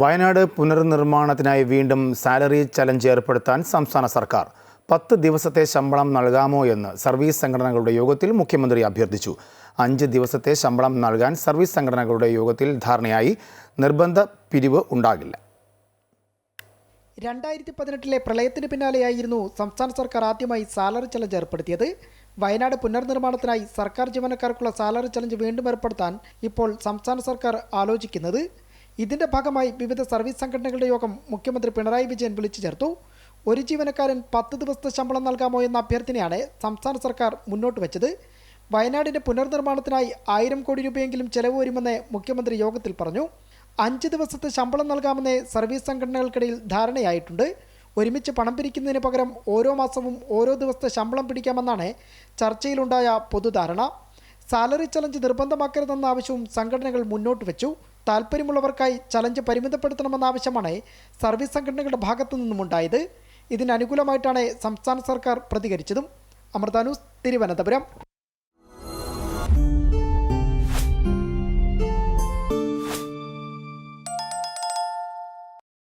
വയനാട് പുനർനിർമ്മാണത്തിനായി വീണ്ടും salary challenge ഏർപ്പെടുത്താൻ സംസ്ഥാന സർക്കാർ പത്ത് ദിവസത്തെ ശമ്പളം നൽകാമോ എന്ന് സർവീസ് സംഘടനകളുടെ യോഗത്തിൽ മുഖ്യമന്ത്രി അഭ്യർത്ഥിച്ചു. അഞ്ച് ദിവസത്തെ ശമ്പളം നൽകാൻ സർവീസ് സംഘടനകളുടെ യോഗത്തിൽ ധാരണയായി നിർബന്ധ പിരിവ് ഉണ്ടാകില്ല. രണ്ടായിരത്തി പതിനെട്ടിലെ പ്രളയത്തിന് പിന്നാലെയായിരുന്നു സംസ്ഥാന സർക്കാർ ആദ്യമായി സാലറി ചലഞ്ച് ഏർപ്പെടുത്തിയത്. വയനാട് പുനർനിർമ്മാണത്തിനായി സർക്കാർ ജീവനക്കാർക്കുള്ള സാലറി ചലഞ്ച് വീണ്ടും ഏർപ്പെടുത്താൻ ഇപ്പോൾ സംസ്ഥാന സർക്കാർ ആലോചിക്കുന്നത് ഇതിന്റെ ഭാഗമായി വിവിധ സർവീസ് സംഘടനകളുടെ യോഗം മുഖ്യമന്ത്രി പിണറായി വിജയൻ വിളിച്ചു ചേർത്തു. ഒരു ജീവനക്കാരൻ പത്ത് ദിവസത്തെ ശമ്പളം നൽകാമോ എന്ന അഭ്യർത്ഥനയാണ് സംസ്ഥാന സർക്കാർ മുന്നോട്ട് വെച്ചത്. വയനാടിന്റെ പുനർനിർമ്മാണത്തിനായി ആയിരം കോടി രൂപയെങ്കിലും ചെലവ് വരുമെന്ന് മുഖ്യമന്ത്രി യോഗത്തിൽ പറഞ്ഞു. അഞ്ച് ദിവസത്തെ ശമ്പളം നൽകാമെന്ന് സർവീസ് സംഘടനകൾക്കിടയിൽ ധാരണയായിട്ടുണ്ട്. ഒരുമിച്ച് പണം പിരിക്കുന്നതിന് പകരം ഓരോ മാസവും ഓരോ ദിവസത്തെ ശമ്പളം പിടിക്കാമെന്നാണ് ചർച്ചയിലുണ്ടായ പൊതുധാരണ. സാലറി ചലഞ്ച് നിർബന്ധമാക്കരുതെന്ന ആവശ്യവും സംഘടനകൾ മുന്നോട്ട് വെച്ചു. താല്പര്യമുള്ളവർക്കായി ചലഞ്ച് പരിമിതപ്പെടുത്തണമെന്ന ആവശ്യമാണ് സർവീസ് സംഘടനകളുടെ ഭാഗത്തു നിന്നുമുണ്ടായത്. ഇതിനനുകൂലമായിട്ടാണ് സംസ്ഥാന സർക്കാർ പ്രതികരിച്ചതും. അമൃതാനൂസ് തിരുവനന്തപുരം.